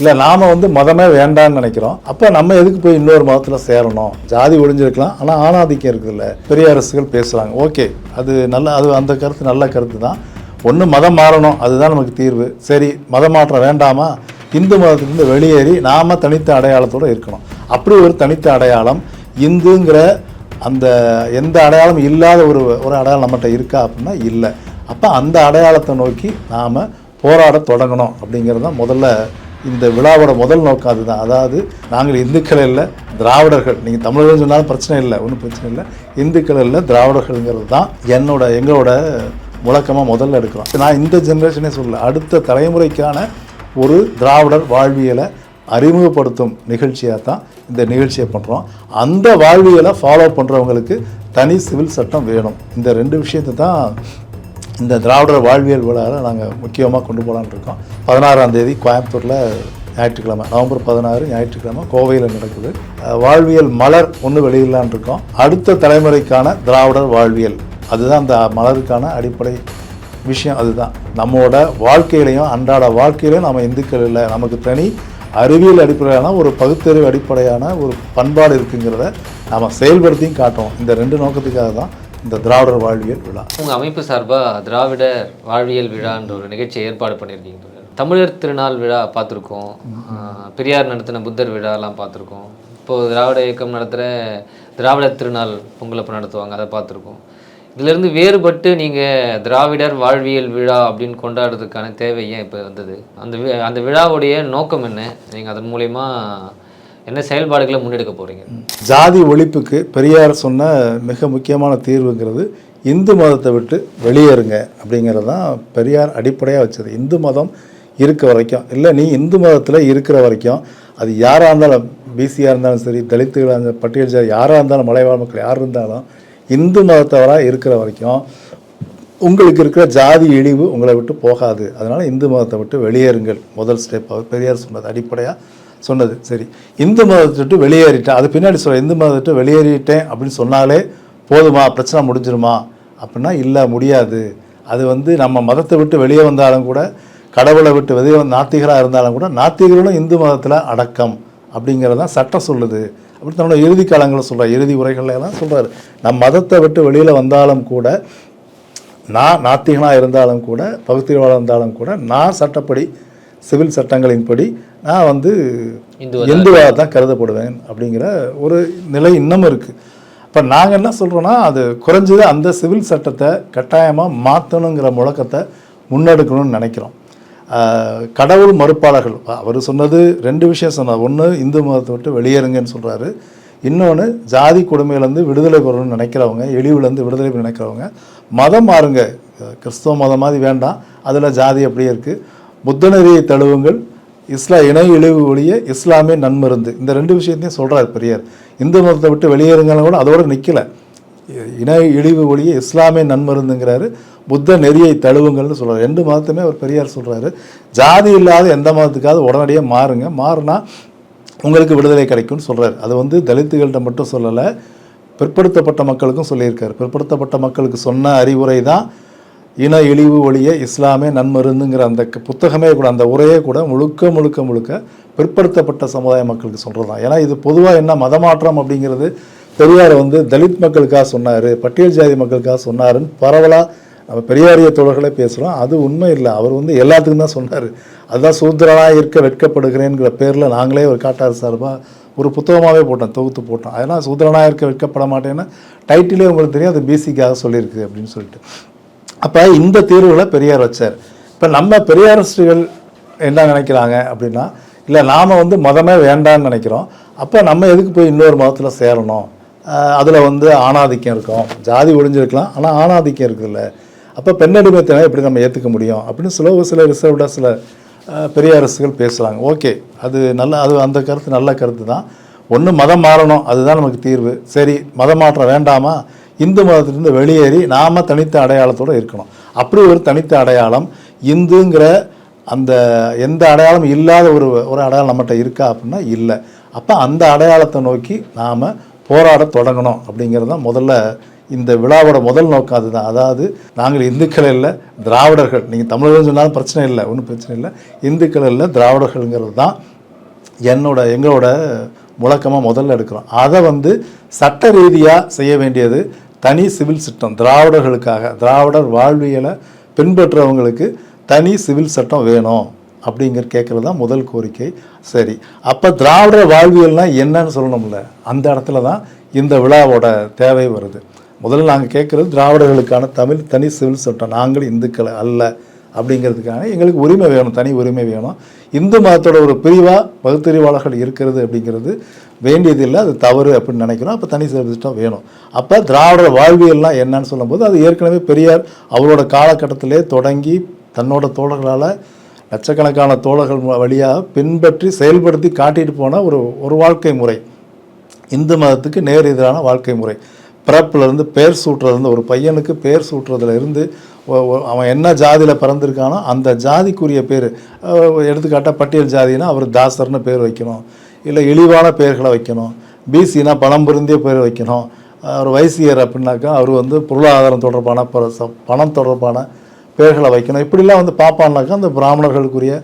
இல்லை நாம் வந்து மதமே வேண்டான்னு நினைக்கிறோம். அப்போ நம்ம எதுக்கு போய் இன்னொரு மதத்தில் சேரணும்? ஜாதி ஒழிஞ்சிருக்கலாம். ஆனால் ஆணாதிக்கம் இருக்குதுல்ல. பெரிய அரசுகள் பேசுகிறாங்க ஓகே அது நல்ல அது அந்த கருத்து நல்ல கருத்து தான். ஒன்று மதம் மாறணும். அதுதான் நமக்கு தீர்வு. சரி மதம் மாற்றம் வேண்டாமா? இந்து மதத்திலிருந்து வெளியேறி நாம் தனித்த அடையாளத்தோடு இருக்கணும். அப்படி ஒரு தனித்த அடையாளம் இந்துங்கிற அந்த எந்த அடையாளம் இல்லாத ஒரு ஒரு அடையாளம் நம்மகிட்ட இருக்கா அப்படின்னா இல்லை. அப்போ அந்த அடையாளத்தை நோக்கி நாம் போராட தொடங்கணும் அப்படிங்கிறது தான் முதல்ல இந்த விழாவோட முதல் நோக்கம் அதுதான். அதாவது நாங்கள் இந்துக்கள் இல்லை திராவிடர்கள். நீங்கள் தமிழர்கள் சொன்னாலும் பிரச்சனை இல்லை ஒன்றும் பிரச்சனை இல்லை. இந்துக்கள் இல்லை திராவிடர்கள்ங்கிறது தான் என்னோட எங்களோட முழக்கமாக முதல்ல எடுக்கிறோம். நான் இந்த ஜென்ரேஷனே சொல்ல அடுத்த தலைமுறைக்கான ஒரு திராவிடர் வாழ்வியலை அறிமுகப்படுத்தும் நிகழ்ச்சியாக தான் இந்த நிகழ்ச்சியை பண்ணுறோம் அந்த வாழ்வியலை ஃபாலோ பண்ணுறவங்களுக்கு தனி சிவில் சட்டம் வேணும். இந்த ரெண்டு விஷயத்தை தான் இந்த திராவிடர் வாழ்வியல் விழாவில் நாங்கள் முக்கியமாக கொண்டு போகலான்னு இருக்கோம். பதினாறாம் தேதி கோயம்புத்தூரில் ஞாயிற்றுக்கிழமை நவம்பர் பதினாறு ஞாயிற்றுக்கிழமை கோவையில் நடக்குது. வாழ்வியல் மலர் ஒன்று வெளியிடலான்னு இருக்கோம். அடுத்த தலைமுறைக்கான திராவிடர் வாழ்வியல். அதுதான் அந்த மலருக்கான அடிப்படை விஷயம் அதுதான். நம்மளோட வாழ்க்கையிலையும் அன்றாட வாழ்க்கையிலையும் நம்ம இந்துக்கள் இல்லை. நமக்கு தனி அறிவியல் அடிப்படையான ஒரு பகுத்தறிவு அடிப்படையான ஒரு பண்பாடு இருக்குங்கிறத நம்ம செயல்படுத்தியும் காட்டுவோம் இந்த ரெண்டு நோக்கத்துக்காக தான் இந்த திராவிடர் வாழ்வியல் விழா. உங்கள் அமைப்பு சார்பாக திராவிடர் வாழ்வியல் விழான்ற ஒரு நிகழ்ச்சியை ஏற்பாடு பண்ணியிருக்கீங்க. தமிழர் திருநாள் விழா பார்த்துருக்கோம். பெரியார் நடத்தின புத்தர் விழாலாம் பார்த்துருக்கோம். இப்போது திராவிட இயக்கம் நடத்துகிற திராவிடர் திருநாள் பொங்கல் அப்போ நடத்துவாங்க அதை பார்த்துருக்கோம். இதிலிருந்து வேறுபட்டு நீங்கள் திராவிடர் வாழ்வியல் விழா அப்படின்னு கொண்டாடுறதுக்கான தேவை ஏன் இப்போ வந்தது? அந்த வி- அந்த விழாவுடைய நோக்கம் என்ன? நீங்கள் அதன் மூலயமா என்ன செயல்பாடுகளை முன்னெடுக்க போகிறீங்க ஜாதி ஒழிப்புக்கு பெரியார் சொன்ன மிக முக்கியமான தீர்வுங்கிறது இந்து மதத்தை விட்டு வெளியேறுங்க அப்படிங்கிறது தான் பெரியார் அடிப்படையாக வச்சது. இந்து மதம் இருக்க வரைக்கும் இல்லை நீ இந்து மதத்தில் இருக்கிற வரைக்கும் அது யாராக இருந்தாலும் பிசியாக இருந்தாலும் சரி தலித்துகளாக இருந்தாலும் பட்டியல் ஜாதி யாராக இருந்தாலும் மலைவாழ் மக்கள் யார் இருந்தாலும் இந்து மதத்தவராக இருக்கிற வரைக்கும் உங்களுக்கு இருக்கிற ஜாதி இழிவு உங்களை விட்டு போகாது. அதனால் இந்து மதத்தை விட்டு வெளியேறுங்கள். முதல் ஸ்டெப் பெரியார் சொன்னது அடிப்படையாக சொன்னது. சரி. இந்து மதத்தை விட்டு வெளியேறிட்டேன். அது பின்னாடி சொல்ல இந்து மதத்தை விட்டு வெளியேறிட்டேன் அப்படின்னு சொன்னாலே போதுமா? பிரச்சனை முடிஞ்சிருமா? அப்படின்னா இல்லை முடியாது. அது வந்து நம்ம மதத்தை விட்டு வெளியே வந்தாலும் கூட கடவுளை விட்டு வெளியே வந்து நாத்திகராக இருந்தாலும் கூட நாத்திகர்களும் இந்து மதத்தில் அடக்கம் அப்படிங்கிறதான் சட்டம் சொல்லுது. அப்படி தன்னோட இறுதி காலங்களில் சொல்கிறார் இறுதி உரைகள்ல சொல்கிறார் நம் மதத்தை விட்டு வெளியில் வந்தாலும் கூட நான் நாத்திகனாக இருந்தாலும் கூட பகுத்தறிவாளர் இருந்தாலும் கூட நான் சட்டப்படி சிவில் சட்டங்களின்படி நான் வந்து இந்துவா இந்துவாக தான் கருதப்படுவேன் அப்படிங்கிற ஒரு நிலை இன்னமும் இருக்குது இப்போ நாங்கள் என்ன சொல்கிறோன்னா அது குறைஞ்சது அந்த சிவில் சட்டத்தை கட்டாயமாக மாற்றணுங்கிற முழக்கத்தை முன்னெடுக்கணும்னு நினைக்கிறோம். கடவுள் மறுப்பாளர்கள் அவர் சொன்னது ரெண்டு விஷயம் சொன்னார். ஒன்று இந்து மதத்தை விட்டு வெளியேறுங்கன்னு சொல்கிறாரு இன்னொன்று ஜாதி கொடுமையிலேருந்து விடுதலை பெறணும்னு நினைக்கிறவங்க இழிவுலேருந்து விடுதலை பெற நினைக்கிறவங்க மதம் மாறுங்க. கிறிஸ்தவ மதம் மாதிரி வேண்டாம். அதில் ஜாதி அப்படியே இருக்குது புத்த நெறியை தழுவுங்கள். இஸ்லா இணை இழிவு ஒழிய இஸ்லாமே நன்மருந்து. இந்த ரெண்டு விஷயத்தையும் சொல்கிறார் பெரியார். இந்து மதத்தை விட்டு வெளியேறுங்கன்னு கூட அதோடு நிற்கலை இணை இழிவு ஒழிய இஸ்லாமே நன்மருந்துங்கிறாரு. புத்த நெறியை தழுவுங்கள்னு சொல்கிறார் ரெண்டு மதத்துமே அவர் பெரியார் சொல்கிறாரு ஜாதி இல்லாத எந்த மதத்துக்காவது உடனடியாக மாறுங்க. மாறுனா உங்களுக்கு விடுதலை கிடைக்கும்னு சொல்கிறார் அது வந்து தலித்துகள்கிட்ட மட்டும் சொல்லலை பிற்படுத்தப்பட்ட மக்களுக்கும் சொல்லியிருக்கார். பிற்படுத்தப்பட்ட மக்களுக்கு சொன்ன அறிவுரை தான் இன இழிவு ஒழிய இஸ்லாமே நன்மருந்துங்கிற அந்த க- புத்தகமே கூட அந்த உரையே கூட முழுக்க முழுக்க முழுக்க பிற்படுத்தப்பட்ட சமுதாய மக்களுக்கு சொல்கிறது தான் ஏன்னா இது பொதுவாக என்ன மதமாற்றம் அப்படிங்கிறது பெரியார் வந்து தலித் மக்களுக்காக சொன்னார் பட்டியல் ஜாதி மக்களுக்காக சொன்னாருன்னு பரவலாக நம்ம பெரியாரிய தோழர்களே பேசுகிறோம் அது உண்மை இல்லை. அவர் வந்து எல்லாத்துக்கும் தான் சொன்னார். அதுதான் சூத்திரனாக இருக்க வெட்கப்படுகிறேங்கிற பேரில் நாங்களே ஒரு காட்டாறு சார்பாக ஒரு புத்தகமாகவே போட்டோம் தொகுத்து போட்டோம். அதனால் சூத்திரனாக இருக்க வெட்கப்பட மாட்டேன்னா டைட்டிலே உங்களுக்கு தெரியும் அது பிசிக்காக சொல்லியிருக்கு அப்படின்னு சொல்லிட்டு. அப்போ இந்த தீர்வுகளை பெரியார் வச்சார். இப்போ நம்ம பெரியாரிஸ்டுகள் என்ன நினைக்கிறாங்க அப்படின்னா இல்லை நாம் வந்து மதமே வேண்டான்னு நினைக்கிறோம். அப்போ நம்ம எதுக்கு போய் இன்னொரு மதத்தில் சேரணும்? அதில் வந்து ஆணாதிக்கம் இருக்கும். ஜாதி ஒழிஞ்சிருக்கலாம். ஆனால் ஆணாதிக்கம் இருக்குதுல்ல. அப்போ பெண்ணடிமைத்தனை எப்படி நம்ம ஏற்றுக்க முடியும்? அப்படின்னு சில சில ரிசர்வ்டாக சில பெரிய அரசுகள் பேசுகிறாங்க ஓகே அது நல்ல அது அந்த கருத்து நல்ல கருத்து தான் ஒன்று மதம் மாறணும். அதுதான் நமக்கு தீர்வு. சரி மதம் மாற்றம் வேண்டாமா? இந்து மதத்திலிருந்து வெளியேறி நாம் தனித்த அடையாளத்தோடு இருக்கணும். அப்படி ஒரு தனித்த அடையாளம் இந்துங்கிற அந்த எந்த அடையாளம் இல்லாத ஒரு ஒரு அடையாளம் நம்மகிட்ட இருக்கா அப்படின்னா இல்லை. அப்போ அந்த அடையாளத்தை நோக்கி நாம் போராட தொடங்கணும் அப்படிங்கிறது தான் முதல்ல இந்த விழாவோட முதல் நோக்கம் அதுதான். அதாவது நாங்கள் இந்துக்கள் இல்லை திராவிடர்கள். நீங்கள் தமிழர்கள் சொன்னாலும் பிரச்சனை இல்லை ஒன்றும் பிரச்சனை இல்லை. இந்துக்கள் இல்லை திராவிடர்கள்ங்கிறது தான் என்னோட எங்களோட முழக்கமாக முதல்ல எடுக்கிறோம். அதை வந்து சட்ட ரீதியாக செய்ய வேண்டியது தனி சிவில் சட்டம் திராவிடர்களுக்காக திராவிடர் வாழ்வியலை பின்பற்றுறவங்களுக்கு தனி சிவில் சட்டம் வேணும் அப்படிங்கிற கேட்குறது தான் முதல் கோரிக்கை. சரி அப்போ திராவிடர் வாழ்வியல்னால் என்னன்னு சொல்லணும்ல? அந்த இடத்துல தான் இந்த விழாவோட தேவை வருது. முதல்ல நாங்கள் கேட்குறது திராவிடர்களுக்கான தமிழ் தனி சிவில் சட்டம். நாங்கள் இந்துக்கள் அல்ல. அப்படிங்கிறதுக்கான எங்களுக்கு உரிமை வேணும் தனி உரிமை வேணும். இந்து மதத்தோட ஒரு பிரிவாக பகுத்தறிவாளர்கள் இருக்கிறது அப்படிங்கிறது வேண்டியதில்லை. அது தவறு அப்படின்னு நினைக்கிறோம். அப்போ தனி சிவில் வேணும். அப்போ திராவிட வாழ்வியல்லாம் என்னன்னு சொல்லும்போது அது ஏற்கனவே பெரியார் அவரோட காலகட்டத்திலே தொடங்கி தன்னோட தோழர்களால் லட்சக்கணக்கான தோழர்கள் வழியாக பின்பற்றி செயல்படுத்தி காட்டிட்டு போன ஒரு ஒரு வாழ்க்கை முறை. இந்து மதத்துக்கு நேர் எதிரான வாழ்க்கை முறை. பிறப்புலேருந்து பேர் சூட்டுறதுலேருந்து ஒரு பையனுக்கு பேர் சூட்டுறதுல இருந்து அவன் என்ன ஜாதியில் பிறந்திருக்கானோ அந்த ஜாதிக்குரிய பேர் எடுத்துக்காட்டால் பட்டியல் ஜாதினா அவர் தாசர்னு பேர் வைக்கணும். இல்லை இழிவான பெயர்களை வைக்கணும். பிசினா பணம் பொருந்திய பேர் வைக்கணும். அவர் வைசியர் அப்படின்னாக்கா அவர் வந்து பொருளாதாரம் தொடர்பான பணம் தொடர்பான பேர்களை வைக்கணும். இப்படிலாம் வந்து பார்ப்பான்னாக்கா அந்த பிராமணர்களுக்குரிய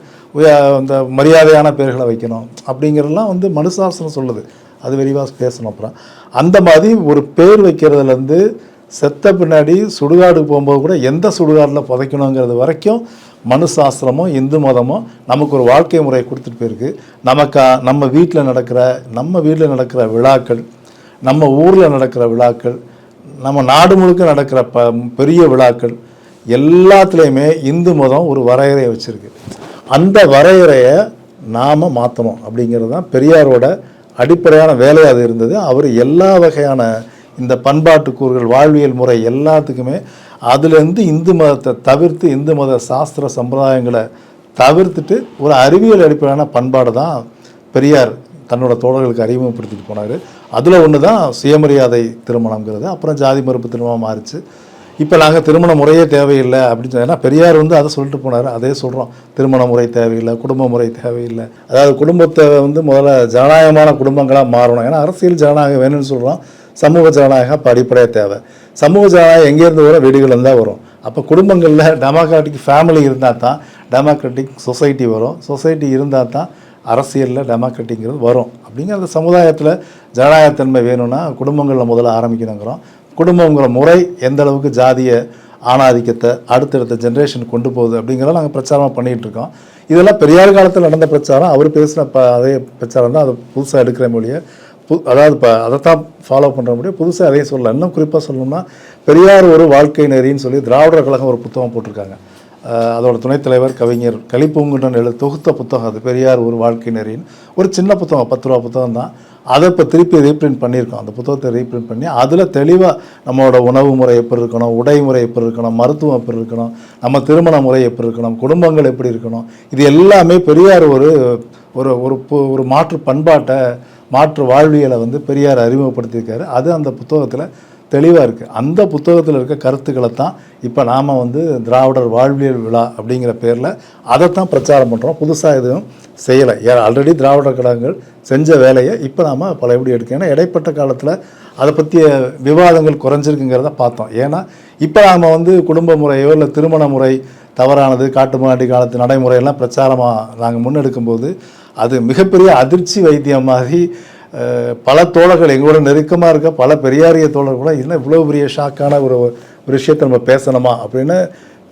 அந்த மரியாதையான பேர்களை வைக்கணும். அப்படிங்கிறதெல்லாம் வந்து மனுசாசனம் சொல்லுது. அது விரிவாக பேசணும் அப்புறம். அந்த மாதிரி ஒரு பேர் வைக்கிறதுலேருந்து செத்த பின்னாடி சுடுகாடு போகும்போது கூட எந்த சுடுகாட்டில் புதைக்கணுங்கிறது வரைக்கும் மனு சாஸ்திரமும் இந்து மதமும் நமக்கு ஒரு வாழ்க்கை முறையை கொடுத்துட்டு போயிருக்கு. நமக்கு நம்ம வீட்டில் நடக்கிற நம்ம வீட்டில் நடக்கிற விழாக்கள் நம்ம ஊரில் நடக்கிற விழாக்கள் நம்ம நாடு முழுக்க நடக்கிற ப பெரிய விழாக்கள் எல்லாத்துலேயுமே இந்து மதம் ஒரு வரையறையை வச்சுருக்கு. அந்த வரையறையை நாம் மாற்றணும் அப்படிங்கிறது தான் பெரியாரோட அடிப்படையான வேலையாக அது இருந்தது. அவர் எல்லா வகையான இந்த பண்பாட்டு கூறுகள் வாழ்வியல் முறை எல்லாத்துக்குமே அதுலேருந்து இந்து மதத்தை தவிர்த்து இந்து மத சாஸ்திர சம்பிரதாயங்களை தவிர்த்துட்டு ஒரு அறிவியல் அடிப்படையான பண்பாடு தான் பெரியார் தன்னோட தோழர்களுக்கு அறிமுகப்படுத்திட்டு போனார். அதில் ஒன்று தான் சுயமரியாதை திருமணங்கிறது அப்புறம் ஜாதி மறுப்பு திருமணம் மாறிச்சு. இப்போ நாங்கள் திருமண முறையே தேவையில்லை அப்படின்னு சொன்னால் பெரியார் வந்து அதை சொல்லிட்டு போனார். அதே சொல்கிறோம் திருமண முறை தேவையில்லை குடும்ப முறை தேவையில்லை. அதாவது குடும்பத்தை வந்து முதல்ல ஜனநாயகமான குடும்பங்களாக மாறணும். ஏன்னா அரசியல் ஜனநாயகம் வேணும்னு சொல்கிறோம் சமூக ஜனநாயகம் இப்போ அடிப்படையாக தேவை. சமூக ஜனநாயகம் எங்கேருந்து வரும்? வீடுகள் தான் வரும். அப்போ குடும்பங்களில் டெமோக்ராட்டிக் ஃபேமிலி இருந்தால் தான் டெமோக்ராட்டிக் சொசைட்டி வரும். சொசைட்டி இருந்தால் தான் அரசியலில் டெமோக்ராட்டிக்கிறது வரும். அப்படிங்கிற அந்த சமுதாயத்தில் ஜனநாயகத்தன்மை வேணும்னா குடும்பங்களில் முதல்ல ஆரம்பிக்கணுங்கிறோம். குடும்பங்கிற முறை எந்த அளவுக்கு ஜாதிய ஆணாதிக்கத்தை அடுத்தடுத்த ஜென்ரேஷன் கொண்டு போகுது அப்படிங்கிறத நாங்கள் பிரச்சாரமாக பண்ணிகிட்டு இருக்கோம். இதெல்லாம் பெரியார் காலத்தில் நடந்த பிரச்சாரம். அவர் பேசின ப அதே பிரச்சாரம் தான் அதை புதுசாக எடுக்கிற மொழியை பு அதாவது இப்போ அதைத்தான் ஃபாலோ பண்ணுற முடியும். புதுசாக அதையும் சொல்லலாம் இன்னும் குறிப்பாக சொல்லணும்னா பெரியார் ஒரு வாழ்க்கை நெறின்னு சொல்லி திராவிடர் கழகம் ஒரு புத்தகம் போட்டிருக்காங்க. அதோட துணைத்தலைவர் கவிஞர் கலிப்பூங்குடன் எழு தொகுத்த புத்தகம் அது. பெரியார் ஒரு வாழ்க்கை நெறின்னு. ஒரு சின்ன புத்தகம் பத்து ரூபா புத்தகம் தான். அதை இப்போ திருப்பி ரீப்ரிண்ட் பண்ணியிருக்கோம். அந்த புத்தகத்தை ரீப்ரிண்ட் பண்ணி அதில் தெளிவாக நம்மளோட உணவு முறை எப்படி இருக்கணும் உடை முறை எப்படி இருக்கணும் மருத்துவம் எப்படி இருக்கணும் நம்ம திருமண முறை எப்படி இருக்கணும் குடும்பங்கள் எப்படி இருக்கணும் இது எல்லாமே பெரியார் ஒரு ஒரு ஒரு பு- ஒரு மாற்று பண்பாட்டை மாற்று வாழ்வியலை வந்து பெரியார் அறிமுகப்படுத்தியிருக்காரு. அது அந்த புத்தகத்தில் தெளிவாக இருக்குது அந்த புத்தகத்தில் இருக்க கருத்துக்களை தான் இப்போ நாம் வந்து திராவிடர் வாழ்வியல் விழா அப்படிங்கிற பேரில் அதைத்தான் பிரச்சாரம் பண்ணுறோம் புதுசாக எதுவும் செய்யலை. ஆல்ரெடி திராவிடர் கழகங்கள் செஞ்ச வேலையை இப்போ நாம் பழையபடி எடுக்கணும் ஏன்னா இடைப்பட்ட காலத்தில் அதை பற்றிய விவாதங்கள் குறைஞ்சிருக்குங்கிறத பார்த்தோம். ஏன்னா இப்போ நாம் வந்து குடும்ப முறையோ இல்லை திருமண முறை தவறானது காட்டு மாடி காலத்து நடைமுறையெல்லாம் பிரச்சாரமாக நாங்கள் முன்னெடுக்கும்போது அது மிகப்பெரிய அதிர்ச்சி வைத்தியம் மாதிரி பல தோழர்கள் எங்களோட நெருக்கமாக இருக்க பல பெரியாரிய தோழர்கள் கூட என்ன இவ்வளோ பெரிய ஷாக்கான ஒரு ஒரு விஷயத்தை நம்ம பேசணுமா? அப்படின்னு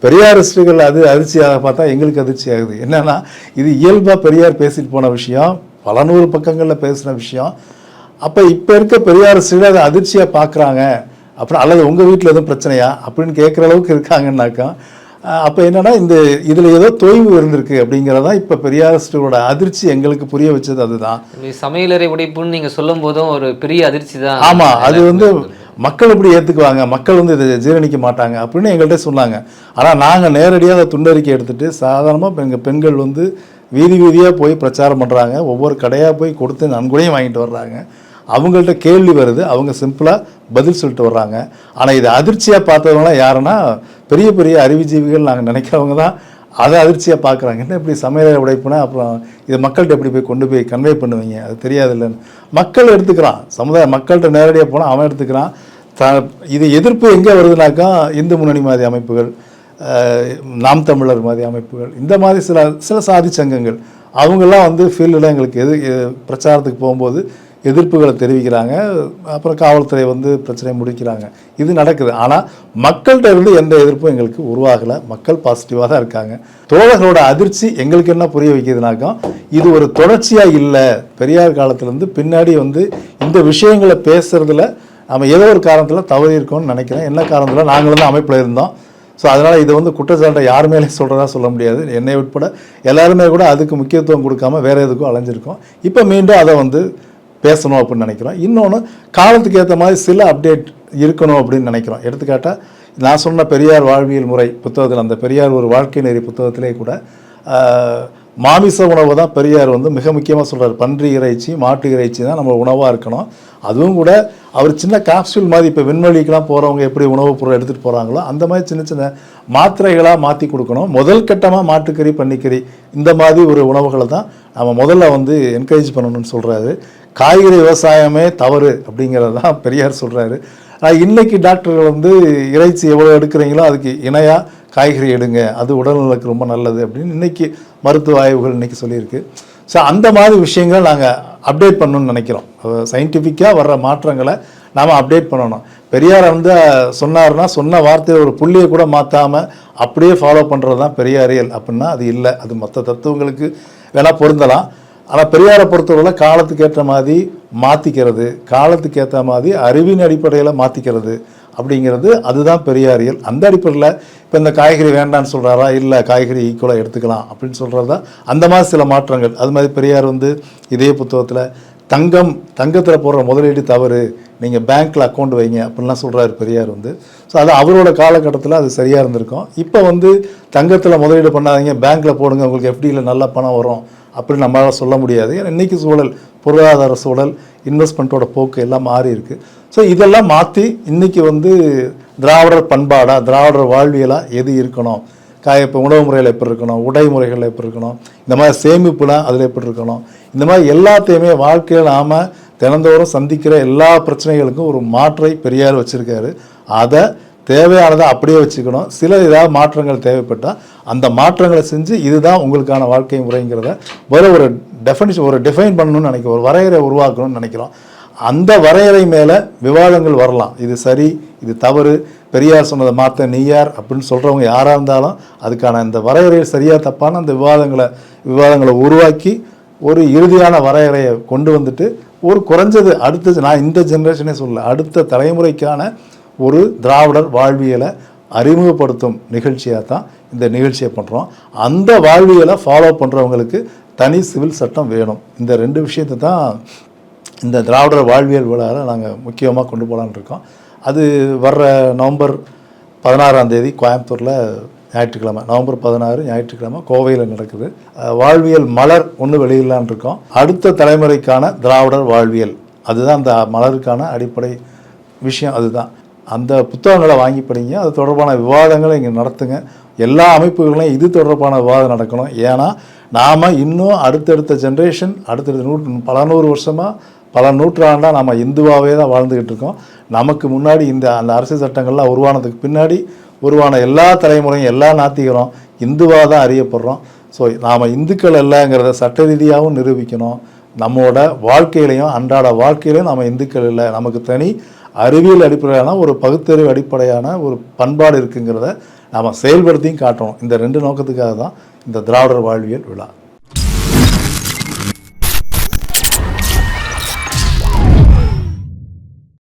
பெரியாரிஸ்டுகள் அது அதிர்ச்சியாக பார்த்தா எங்களுக்கு அதிர்ச்சி ஆகுது. என்னென்னா இது இயல்பாக பெரியார் பேசிட்டு போன விஷயம் பல நூறு பக்கங்களில் பேசின விஷயம். அப்போ இப்போ இருக்க பெரியாரிஸ்டுகள் அதை அதிர்ச்சியாக பார்க்குறாங்க. அப்புறம் அல்லது உங்கள் வீட்டில் எதுவும் பிரச்சனையா? அப்படின்னு கேட்குற அளவுக்கு இருக்காங்கன்னாக்கா அப்போ என்னன்னா இந்த இதில் ஏதோ தொய்வு இருந்திருக்கு அப்படிங்கிறதா இப்போ பெரியாரிஸ்டுகளோட அதிர்ச்சி எங்களுக்கு புரிய வச்சது அதுதான். சமையலறை உடைப்புன்னு நீங்க சொல்லும் போதும் ஒரு பெரிய அதிர்ச்சி தான். ஆமா அது வந்து மக்கள் எப்படி ஏத்துக்குவாங்க? மக்கள் வந்து இதை ஜீரணிக்க மாட்டாங்க அப்படின்னு எங்கள்கிட்ட சொன்னாங்க. ஆனா நாங்க நேரடியாக அதை துண்டறிக்கை எடுத்துட்டு சாதாரணமா எங்க பெண்கள் வந்து வீதி வீதியா போய் பிரச்சாரம் பண்றாங்க. ஒவ்வொரு கடையா போய் கொடுத்து நன்கொடையும் வாங்கிட்டு வர்றாங்க. அவங்கள்ட்ட கேள்வி வருது அவங்க சிம்பிளாக பதில் சொல்லிட்டு வர்றாங்க. ஆனால் இதை அதிர்ச்சியாக பார்த்தவங்களாம் யாருன்னா பெரிய பெரிய அறிவுஜீவிகள் நாங்கள் நினைக்கிறவங்க தான் அதை அதிர்ச்சியாக பார்க்குறாங்க. என்ன இப்படி சமையலை உடைப்புனா அப்புறம் இதை மக்கள்கிட்ட எப்படி போய் கொண்டு போய் கன்வே பண்ணுவீங்க? அது தெரியாது இல்லைன்னு மக்கள் எடுத்துக்கிறான். சமுதாய மக்கள்கிட்ட நேரடியாக போனால் அவன் எடுத்துக்கிறான். த இது எதிர்ப்பு எங்கே வருதுனாக்கா இந்து முன்னணி மாதிரி அமைப்புகள் நாம் தமிழர் மாதிரி அமைப்புகள் இந்த மாதிரி சில சில சாதி சங்கங்கள் அவங்கெல்லாம் வந்து ஃபீல்டில் எங்களுக்கு எது பிரச்சாரத்துக்கு போகும்போது எதிர்ப்புகளை தெரிவிக்கிறாங்க. அப்புறம் காவல்துறை வந்து பிரச்சனையை முடிக்கிறாங்க. இது நடக்குது. ஆனால் மக்கள்கிட்ட இருந்து எந்த எதிர்ப்பும் எங்களுக்கு உருவாகலை. மக்கள் பாசிட்டிவாக தான் இருக்காங்க. தோழர்களோட அதிர்ச்சி எங்களுக்கு என்ன புரிய வைக்கிறதுனாக்கா இது ஒரு தொடர்ச்சியாக இல்லை. பெரியார் காலத்துலேருந்து பின்னாடி வந்து இந்த விஷயங்களை பேசுறதுல நம்ம ஏதோ ஒரு காரணத்தில் தவறி இருக்கோம்னு நினைக்கிறேன். என்ன காரணத்தில்? நாங்களும் தான் அமைப்பில் இருந்தோம். ஸோ அதனால் இது வந்து குற்றச்சாட்டை யார் மேலே சொல்கிறதா சொல்ல முடியாது. என்னை உட்பட எல்லாருமே கூட அதுக்கு முக்கியத்துவம் கொடுக்காம வேறு எதுக்கும் அலைஞ்சிருக்கோம். இப்போ மீண்டும் அதை வந்து பேசணும் அப்படின்னு நினைக்கிறோம். இன்னொன்று காலத்துக்கு ஏற்ற மாதிரி சில அப்டேட் இருக்கணும் அப்படின்னு நினைக்கிறோம். எடுத்துக்காட்டால் நான் சொன்ன பெரியார் வாழ்வியல் முறை புத்தகத்தில் அந்த பெரியார் ஒரு வாழ்க்கை நெறி புத்தகத்திலே கூட மாமிச உணவு தான் பெரியார் வந்து மிக முக்கியமாக சொல்கிறார் பன்றி இறைச்சி மாட்டு இறைச்சி தான் நம்ம உணவாக இருக்கணும். அதுவும் கூட அவர் சின்ன காப்சூல் மாதிரி இப்போ விண்வெளிக்கெலாம் போகிறவங்க எப்படி உணவுப் பொருள் எடுத்துகிட்டு போகிறாங்களோ அந்த மாதிரி சின்ன சின்ன மாத்திரைகளாக மாற்றி கொடுக்கணும். முதல் கட்டமாக மாட்டுக்கறி பன்னிக்கறி இந்த மாதிரி ஒரு உணவுகளை தான் நம்ம முதல்ல வந்து என்கரேஜ் பண்ணணும்னு சொல்கிறாரு காய்கறி விவசாயமே தவறு அப்படிங்கிறது தான் பெரியார் சொல்கிறாரு இன்னைக்கு டாக்டர்கள் வந்து இறைச்சி எவ்வளோ எடுக்கிறீங்களோ அதுக்கு இணையாக காய்கறி எடுங்க அது உடல்நலக்கு ரொம்ப நல்லது அப்படின்னு இன்னைக்கு மருத்துவ ஆய்வுகள் இன்னைக்கு சொல்லியிருக்கு. ஸோ அந்த மாதிரி விஷயங்களை நாங்கள் அப்டேட் பண்ணணும்னு நினைக்கிறோம். சயின்டிஃபிக்காக வர்ற மாற்றங்களை நாம் அப்டேட் பண்ணணும். பெரியார் வந்து சொன்னார்னா சொன்ன வார்த்தையை ஒரு புள்ளியை கூட மாற்றாமல் அப்படியே ஃபாலோ பண்ணுறது தான் பெரியாரியல் அப்படின்னா அது இல்லை. அது மற்ற தத்துவங்களுக்கு வேணால் பொருந்தலாம். ஆனால் பெரியாரை பொறுத்தவரை காலத்துக்கு ஏற்ற மாதிரி மாற்றிக்கிறது காலத்துக்கு ஏற்ற மாதிரி அறிவின் அடிப்படையில் மாற்றிக்கிறது அப்படிங்கிறது அதுதான் பெரியாரியல். அந்த அடிப்படையில் இப்போ இந்த காய்கறி வேண்டான்னு சொல்கிறாரா இல்லை காய்கறி ஈக்குவலாக எடுத்துக்கலாம் அப்படின்னு சொல்கிறது தான் அந்த மாதிரி சில மாற்றங்கள். அது மாதிரி பெரியார் வந்து இதே புத்தகத்தில் தங்கம் தங்கத்தில் போடுற முதலீடு தவறு நீங்கள் பேங்க்கில் அக்கௌண்ட் வைங்க அப்படின்லாம் சொல்கிறாரு பெரியார் வந்து. ஸோ அது அவரோட காலகட்டத்தில் அது சரியாக இருந்திருக்கும். இப்போ வந்து தங்கத்தில் முதலீடு பண்ணாதீங்க பேங்க்கில் போடுங்க உங்களுக்கு எஃப்டியில் நல்ல பணம் வரும் அப்படின்னு நம்மளால் சொல்ல முடியாது. ஏன்னா இன்றைக்கி சூழல் பொருளாதார சூழல் இன்வெஸ்ட்மெண்ட்டோட போக்கு எல்லாம் மாறி இருக்குது ஸோ இதெல்லாம் மாற்றி இன்றைக்கி வந்து திராவிடர் பண்பாடாக திராவிடர் வாழ்வியலாக எது இருக்கணும்? காய இப்போ உணவு முறையில் எப்படி இருக்கணும்? உடை முறைகள் எப்படி இருக்கணும்? இந்த மாதிரி சேமிப்புலாம் அதில் எப்படி இருக்கணும்? இந்த மாதிரி எல்லாத்தையுமே வாழ்க்கையில் நாம் தினந்தோறும் சந்திக்கிற எல்லா பிரச்சனைகளுக்கும் ஒரு மாற்றை பெரியார் வச்சுருக்காரு. அதை தேவையானதை அப்படியே வச்சுக்கணும். சில ஏதாவது மாற்றங்கள் தேவைப்பட்டால் அந்த மாற்றங்களை செஞ்சு இதுதான் உங்களுக்கான வாழ்க்கை முறைங்கிறத வேற ஒரு டெஃபனிஷன் ஒரு டிஃபைன் பண்ணணும்னு நினைக்கிறோம். ஒரு வரையறை உருவாக்கணும்னு நினைக்கிறோம். அந்த வரையறை மேலே விவாதங்கள் வரலாம். இது சரி இது தவறு பெரியார் சொன்னதை மாற்ற நீ யார் அப்படின்னு சொல்கிறவங்க யாராக இருந்தாலும் அதுக்கான இந்த வரையறை சரியாக தப்பான அந்த விவாதங்களை விவாதங்களை உருவாக்கி ஒரு இறுதியான வரையறையை கொண்டு வந்துட்டு ஒரு குறைஞ்சது அடுத்த நான் இந்த ஜென்ரேஷனே சொல்ல அடுத்த தலைமுறைக்கான ஒரு திராவிடர் வாழ்வியலை அறிமுகப்படுத்தும் நிகழ்ச்சியாக தான் இந்த நிகழ்ச்சியை பண்ணுறோம் அந்த வாழ்வியலை ஃபாலோ பண்ணுறவங்களுக்கு தனி சிவில் சட்டம் வேணும். இந்த ரெண்டு விஷயத்தை தான் இந்த திராவிடர் வாழ்வியல் விழாவில் நாங்கள் முக்கியமாக கொண்டு போகலான்னு இருக்கோம். அது வர்ற நவம்பர் பதினாறாம் தேதி கோயம்புத்தூரில் ஞாயிற்றுக்கிழமை. நவம்பர் பதினாறு ஞாயிற்றுக்கிழமை கோவையில் நடக்குது. வாழ்வியல் மலர் ஒன்று வெளியிடலான் இருக்கோம். அடுத்த தலைமுறைக்கான திராவிடர் வாழ்வியல். அதுதான் அந்த மலருக்கான அடிப்படை விஷயம். அதுதான். அந்த புத்தகங்களை வாங்கி படிங்க. அது தொடர்பான விவாதங்களை இங்கே நடத்துங்க. எல்லா அமைப்புகளையும் இது தொடர்பான விவாதம் நடக்கணும். ஏன்னா நாம் இன்னும் அடுத்தடுத்த ஜென்ரேஷன் அடுத்தடுத்த நூற்று பல நூறு வருஷமாக பல நூற்றாண்டாக நம்ம இந்துவாகவே தான் வாழ்ந்துக்கிட்டு இருக்கோம். நமக்கு முன்னாடி இந்த அந்த அரசியல் சட்டங்கள்லாம் உருவானதுக்கு பின்னாடி உருவான எல்லா தலைமுறையும் எல்லா நாத்திகரும் இந்துவாக தான் அறியப்படுறோம். ஸோ நாம் இந்துக்கள் இல்லைங்கிறத சட்ட ரீதியாகவும் நிரூபிக்கணும். நம்மளோட வாழ்க்கையிலையும் அன்றாட வாழ்க்கையிலையும் நம்ம இந்துக்கள் இல்லை. நமக்கு தனி அறிவியல் அடிப்படையான ஒரு பகுத்தறிவு அடிப்படையான ஒரு பண்பாடு இருக்குங்கிறத நாம் செயல்படுத்தியும் காட்டணும். இந்த ரெண்டு நோக்கத்துக்காக தான் இந்த திராவிடர் வாழ்வியல் விழா.